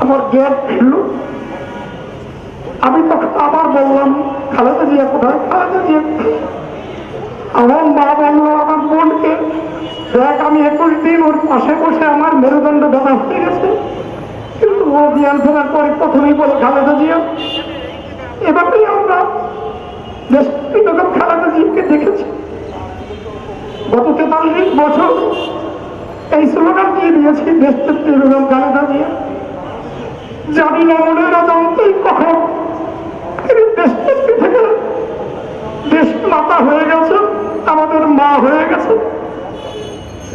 আমার জ্ঞান ফিরল আমি তখন আবার বললাম, খালেদা জিয়া কোথায়? খালেদা জিয়া। কোথায়?" আমার মা বলল, আমার বোনকে দেখ, আমি একুশ দিন ওর পাশে বসে আমার মেরুদণ্ড ব্যথা হয়ে গেছে। কিন্তু ও জ্ঞান ফেরার পরে প্রথমেই বলে, খালেদা জিয়া এভাবেই আমরা দেশপ্রিয় বেগম খালেদা জিয়াকে দেখেছি। গত তেতাল্লিশ বছর এই স্লোগান দিয়ে দিয়েছি দেশপ্রিয় বেগম খালেদা জিয়া। জানি না মনের অজান্তেই কখন। তিনি দেশপ্রেত্রী থেকে দেশ মাতা হয়ে গেছে, আমাদের মা হয়ে গেছে।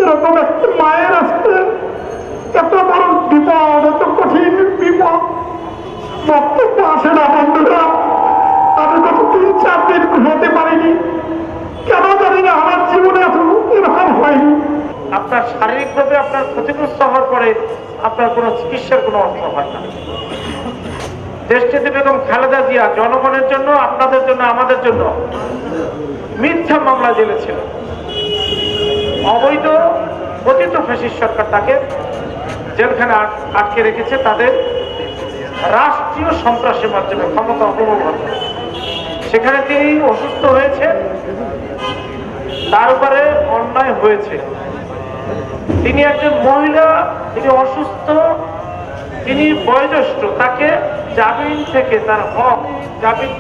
এরকম একটা মায়ের আসতে এত বড় বিপদ, এত কঠিন বিপদ, বক্তব্য আসে না আপনার শারীরিকভাবে আপনার ক্ষতিগ্রস্ত হওয়ার পরে আপনার কোনো চিকিৎসার কোনো অর্থ হয় না। দেশটিতে বেগম খালেদা জিয়া জনগণের জন্য, আপনাদের জন্য, আমাদের জন্য মিথ্যা মামলা জেলেছিল। অবৈধ পতিত ফেসিস সরকার তাকে জেলখানে আট- আটকে রেখেছে। তাদের রাষ্ট্রীয় সন্ত্রাসের মাধ্যমে ক্ষমতা অপব্যবহার করে। সেখানে তিনি অসুস্থ হয়েছে তার উপরে অন্যায় হয়েছে। তিনি একজন মহিলা, তিনি অসুস্থ, তিনি বয়োজ্যেষ্ঠ, তাকে জামিন থেকে তার হক, জামিন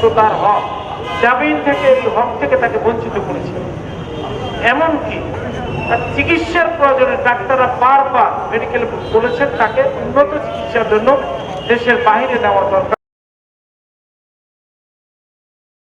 তো তার হক, জামিন থেকে এই হক থেকে তাকে বঞ্চিত করেছে। এমনকি তার চিকিৎসার প্রয়োজনে ডাক্তাররা বারবার মেডিকেল বলেছেন, তাকে উন্নত চিকিৎসার জন্য দেশের বাইরে নেওয়া দরকার।